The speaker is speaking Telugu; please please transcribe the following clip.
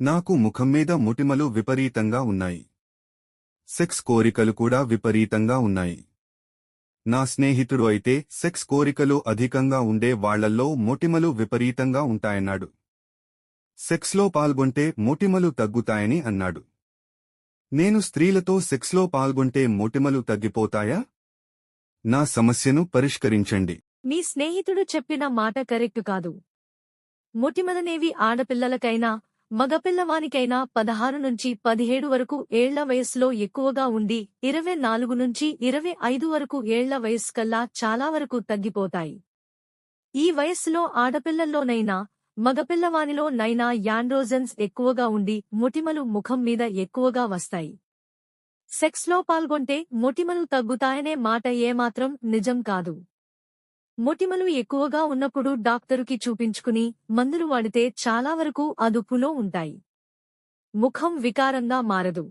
నాకు ముఖం మీద మొటిమలు విపరీతంగా ఉన్నాయి. సెక్స్ కోరికలు కూడా విపరీతంగా ఉన్నాయి. నా స్నేహితుడు అయితే సెక్స్ కోరికలు అధికంగా ఉండే వాళ్ళల్లో మొటిమలు విపరీతంగా ఉంటాయన్నాడు. సెక్స్లో పాల్గొంటే మొటిమలు తగ్గుతాయని అన్నాడు. నేను స్త్రీలతో సెక్స్లో పాల్గొంటే మొటిమలు తగ్గిపోతాయా? నా సమస్యను పరిష్కరించండి. మీ స్నేహితుడు చెప్పిన మాట కరెక్టు కాదు. మొటిమలనేవి ఆడపిల్లలకైనా మగపిల్లవానికైనా పదహారు నుంచి పదిహేడు వరకు ఏళ్ళ వయస్సులో ఎక్కువగా ఉండి ఇరవై నాలుగు నుంచి ఇరవై ఐదు వరకు ఏళ్ళ వయస్సు కల్లా చాలా వరకు తగ్గిపోతాయి. ఈ వయస్సులో ఆడపిల్లల్లోనైనా మగపిల్లవానిలో నైనా యాండ్రోజన్స్ ఎక్కువగా ఉండి మొటిమలు ముఖం మీద ఎక్కువగా వస్తాయి. సెక్స్లో పాల్గొంటే మొటిమలు తగ్గుతాయనే మాట ఏమాత్రం నిజం కాదు. మొటిమలు ఎక్కువగా ఉన్నప్పుడు డాక్టరుకి చూపించుకుని మందులు వాడితే చాలా వరకు అదుపులో ఉంటాయి. ముఖం వికారంగా మారదు.